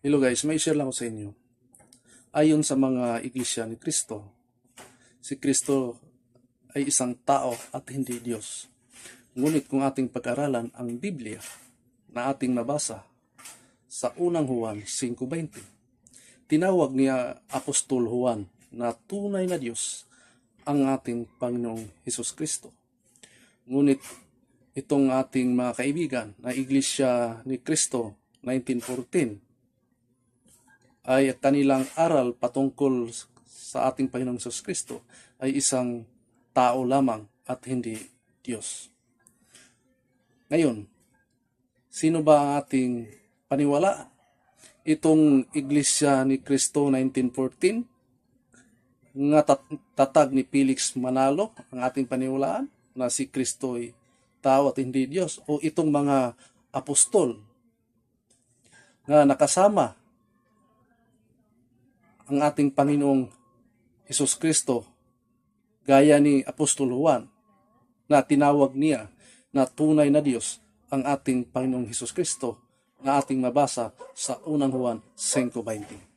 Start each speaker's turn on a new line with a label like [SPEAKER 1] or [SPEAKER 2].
[SPEAKER 1] Hello guys, may share lang ako sa inyo. Ayon sa mga iglesia ni Kristo, si Kristo ay isang tao at hindi Diyos. Ngunit kung ating pag-aralan ang Biblia na ating nabasa sa unang Juan 5.20, tinawag niya Apostol Juan na tunay na Diyos ang ating Panginoong Hesus Kristo. Ngunit itong ating mga kaibigan na Iglesia ni Kristo 1914 ay kanilang aral patungkol sa ating Panginoong Hesus Kristo ay isang tao lamang at hindi Diyos. Ngayon, sino ba ang ating paniwala? Itong Iglesia ni Kristo 1914 nga tat- tatag ni Felix Manalo ang ating paniwalaan na si Kristo ay tao at hindi Diyos o itong mga apostol nga nakasama ang ating Panginoong Hesus Kristo gaya ni Apostol Juan na tinawag niya na tunay na Diyos ang ating Panginoong Hesus Kristo na ating mabasa sa unang Juan 5.20.